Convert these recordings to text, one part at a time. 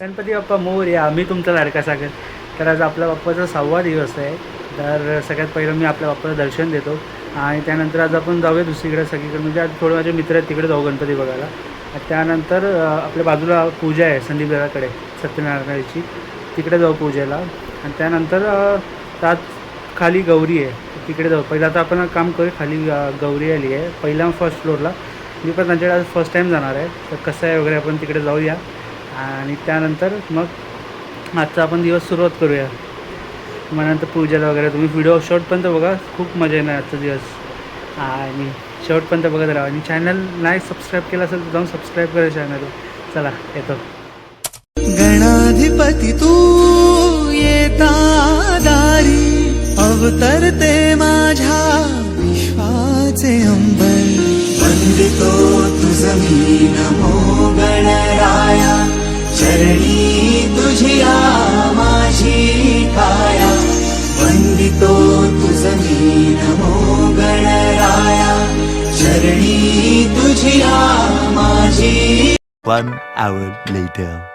गणपती बाप्पा मोर्या मी तुमचा लाडका सागर. तर आज आपल्या बाप्पाचा सहावा दिवस आहे. तर सगळ्यात पहिलं मी आपल्या बाप्पाचं दर्शन देतो. आणि त्यानंतर आज आपण जाऊया दुसरीकडे सगळीकडे. म्हणजे आज थोडे माझे मित्र आहेत तिकडे जाऊ गणपती बघायला. त्यानंतर आपल्या बाजूला पूजा आहे संदीप दादाकडे सत्यनारायणाची. तिकडे जाऊ पूजेला. आणि त्यानंतर त्यात खाली गौरी आहे तिकडे जाऊ. पहिलं आता आपण काम करू खाली गौरी आली आहे. पहिल्या फर्स्ट फ्लोअरला मी पण त्यांच्याकडे आज फर्स्ट टाईम जाणार आहे. तर कसं आहे वगैरे आपण तिकडे जाऊया. आणि त्यानंतर मग आजचा आपण दिवस सुरुवात करूया. मग नंतर पूजेला वगैरे तुम्ही व्हिडिओ शॉर्टपर्यंत बघा खूप मजा येणार आजचा दिवस. आणि शेवटपर्यंत बघत राहा. आणि चॅनल नाही सबस्क्राईब केलं असेल तर जाऊन सबस्क्राईब करा चॅनल चला येतो. गणाधिपती तू येता दारी अवतरते माझ्या विश्वाचे अंबर. वंदितो तुझ मी नमो गणराया. चरणी तुझिया माझी काया वंदितो तुझ मी नमो गणराया चरणी तुझिया माझी One hour later.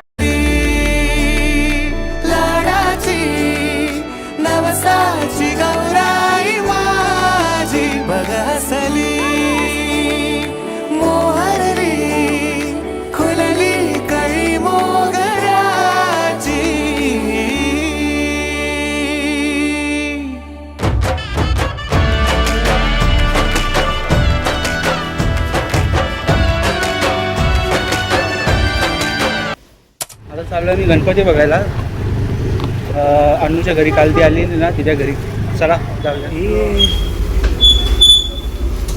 चाललो मी गणपती बघायला. अं, अन्नूच्या घरी काल ती आली ना तिच्या घरी. चला.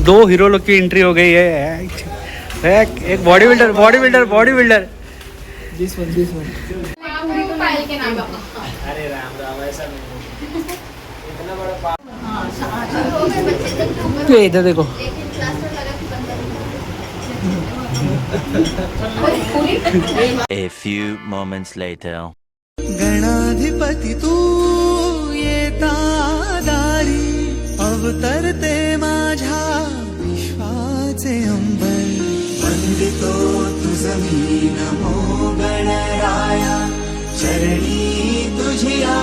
दो हीरो लोग की एंट्री हो गई है. एक एक body builder body builder body builder ये इधर देखो. A few moments later. गणाधिपती तू येता दारी अवतरते माझ्या विश्वाचे अंबर वंदितो तुझ मी नमो गणराया चरणी तुझिया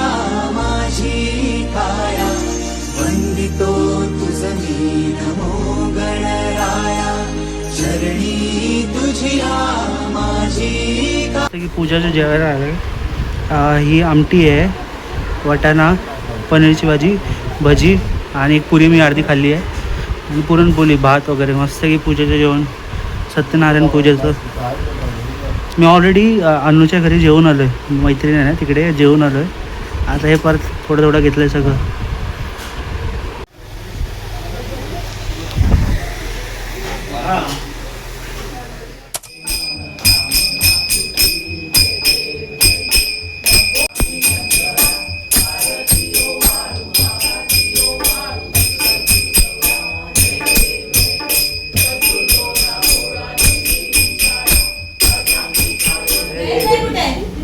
माझी काया वंदितो तुझ मी नमो गणराया चरणी की पूजाचं जेवायला आलं ही आमटी आहे वाटाणा पनीरची भाजी भजी आणि एक पुरी मी अर्धी खाल्ली आहे. आणि पुरणपोळी भात वगैरे मस्त की पूजेचं जेवण. सत्यनारायण पूजेचं. मी ऑलरेडी अन्नूच्या घरी जेवून आलो आहे मैत्रिणी आहे ना तिकडे जेवून आलो आहे आता हे परत थोडं थोडं घेतलं आहे सगळं.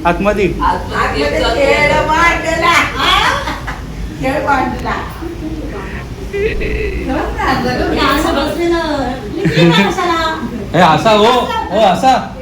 आतमध्ये. हे असा हो. हो असा.